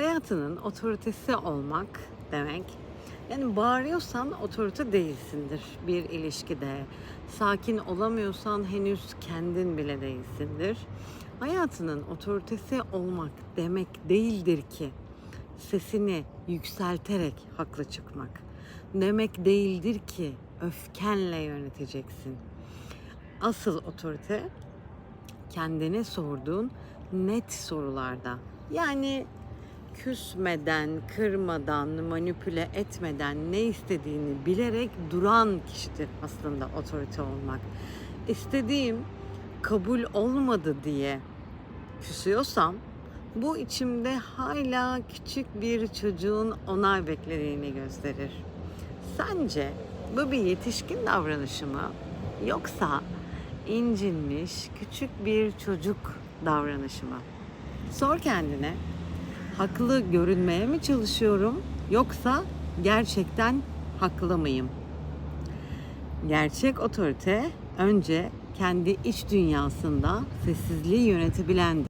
hayatının otoritesi olmak demek. Yani bağırıyorsan otorite değilsindir bir ilişkide. Sakin olamıyorsan henüz kendin bile değilsindir. Hayatının otoritesi olmak demek değildir ki sesini yükselterek haklı çıkmak. Demek değildir ki öfkenle yöneteceksin. Asıl otorite kendine sorduğun net sorularda. Yani küsmeden, kırmadan, manipüle etmeden ne istediğini bilerek duran kişidir aslında otorite olmak. İstediğim kabul olmadı diye küsüyorsam bu içimde hala küçük bir çocuğun onay beklediğini gösterir. Sence bu bir yetişkin davranışı mı yoksa incinmiş küçük bir çocuk davranışı mı? Sor kendine. Haklı görünmeye mi çalışıyorum yoksa gerçekten haklı mıyım? Gerçek otorite önce kendi iç dünyasında sessizliği yönetebilen